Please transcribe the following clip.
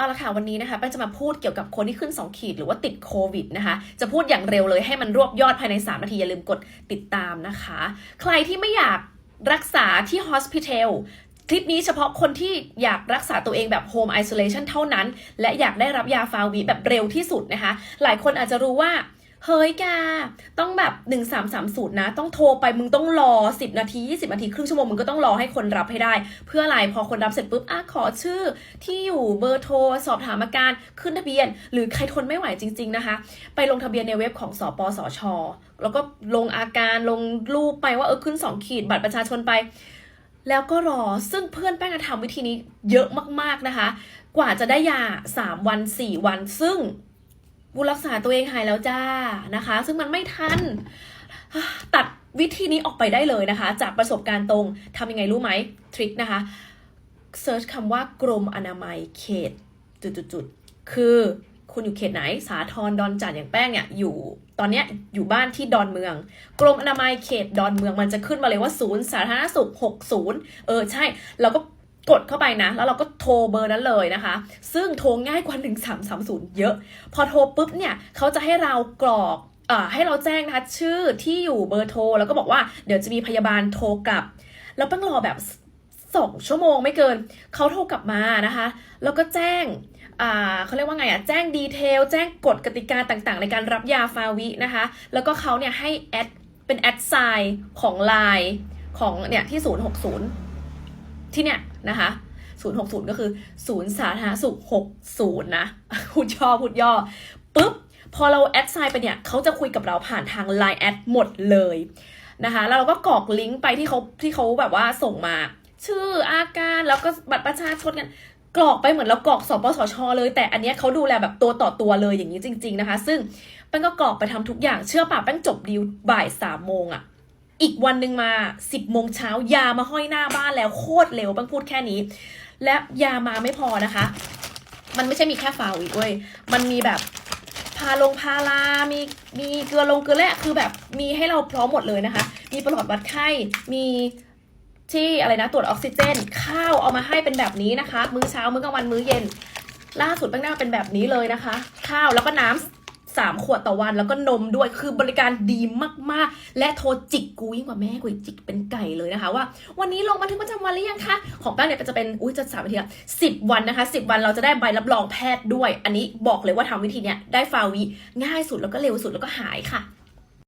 เอาละค่ะวันนี้นะคะแป้งจะมาพูดเกี่ยวกับคนที่ขึ้น 2 ขีดหรือว่าติดโควิดนะคะจะพูดอย่างเร็วเลยให้มันรวบยอดภายใน 3 นาที อย่าลืมกดติดตามนะคะ ใครที่ไม่อยากรักษาที่ hospital คลิปนี้เฉพาะคนที่อยากรักษาตัวเองแบบ home isolation เท่านั้น และอยากได้รับยาฟาวิแบบเร็วที่สุดนะคะ หลายคนอาจจะรู้ว่า เฮ้ยแกต้องแบบ1330นะ ต้องโทรไปมึงต้องรอ10นาที20นาทีครึ่งชั่วโมงมึงก็ต้องรอให้คนรับให้ได้ เพื่ออะไรพอคนรับเสร็จปุ๊บอะขอชื่อที่อยู่เบอร์โทรสอบถามอาการขึ้นทะเบียน หรือใครทนไม่ไหวจริง ๆนะคะ ไปลงทะเบียนในเว็บของสปสชแล้วก็ลงอาการลงรูปไปว่าเออขึ้น2ขีดบัตรประชาชนไปแล้วก็รอซึ่งเพื่อนแป้งทำวิธีนี้เยอะมาก ๆ นะคะ กว่าจะได้ยา 3 วัน 4 วันซึ่ง กูรักษาตัวเองหายแล้วจ้านะคะ ซึ่งมันไม่ทันตัดวิธีนี้ออกไปได้เลยนะคะ จากประสบการณ์ตรงทำยังไงรู้ไหมทริคนะคะเซิร์ชคำว่ากรมอนามัยเขตจุดๆคือคุณอยู่เขตไหน สาทรดอนจันทร์อย่างแป้งเนี่ยอยู่ตอนเนี้ยอยู่บ้านที่ดอนเมือง กรมอนามัยเขตดอนเมืองมันจะขึ้นมาเลยว่าศูนย์สาธารณสุข60 เออใช่ เราก็ กดเข้าไปนะ แล้วเราก็โทรเบอร์นั้นเลยนะคะ ซึ่งโทรง่ายกว่า 1330 เยอะ พอโทรปุ๊บเนี่ยเขาจะให้เรากรอกอให้เราแจ้งนะคะชื่อที่อยู่เบอร์โทร แล้วก็บอกว่าเดี๋ยวจะมีพยาบาลโทรกลับ แล้วแป้งรอแบบสองชั่วโมงไม่เกิน เขาโทรกลับมานะคะ แล้วก็แจ้งเขาเรียกว่าไงอะแจ้งดีเทล แจ้งกฎกติกาต่างๆ ในการรับยาฟาวินะคะ แล้วก็เขาเนี่ยให้แอดเป็นแอดไซน์ของ Line ของเนี่ยที่ 060 ที่เนี่ยนะคะ060 ก็คือศูนย์สาธารณสุข 60 นะพูดย่อพูดย่อปุ๊บ พอเราแอดไซน์ไปเนี่ยเขาจะคุยกับเราผ่านทาง Line แอดหมดเลยนะคะแล้วเราก็กรอกลิงก์ไปที่เขาที่เขาแบบว่าส่งมา ชื่ออาการแล้วก็บัตรประชาชนกันกรอกไปเหมือนเรากรอกสปสชเลย แต่อันเนี้ยเขาดูแลแบบตัวต่อตัวเลยอย่างนี้จริง ๆนะคะ ซึ่งแป้งก็กรอกไปทำทุกอย่างเชื่อป่ะแป้งจบดีลบ่ายสามโมงอะ อีกวันหนึ่งมาสิบโมงเช้ายามาห้อยหน้าบ้านแล้วโคตรเร็วแป้งพูดแค่นี้ และยามาไม่พอนะคะ มันไม่ใช่มีแค่ฟาวิเว้ยมันมีแบบพาลงพารามีมีเกลือลงเกลือแร่คือแบบมีให้เราพร้อมหมดเลยนะคะ มีประหลอดวัดไข้ มีที่อะไรนะตรวจออกซิเจน ข้าวเอามาให้เป็นแบบนี้นะคะ มื้อเช้ามื้อกลางวันมื้อเย็น ล่าสุดแป้งได้มาเป็นแบบนี้เลยนะคะ ข้าวแล้วก็น้ำสา มขวดต่อวันแล้วก็นมด้วยคือบริการดีมากๆ และโทรจิกกูยิ่งกว่าแม่กูจิกเป็นไก่เลยนะคะ ว่าวันนี้ลงบันทึกประจำวันหรือยังคะของแป้งเนี่ยจะเป็นอุ้ยจะสามนาทีละสิบวันนะคะสิบวันเราจะได้ใบรับรองแพทย์ด้วย อันนี้บอกเลยว่าทำวิธีเนี้ยได้ฟาวิง่ายสุดแล้วก็เร็วสุดแล้วก็หายค่ะ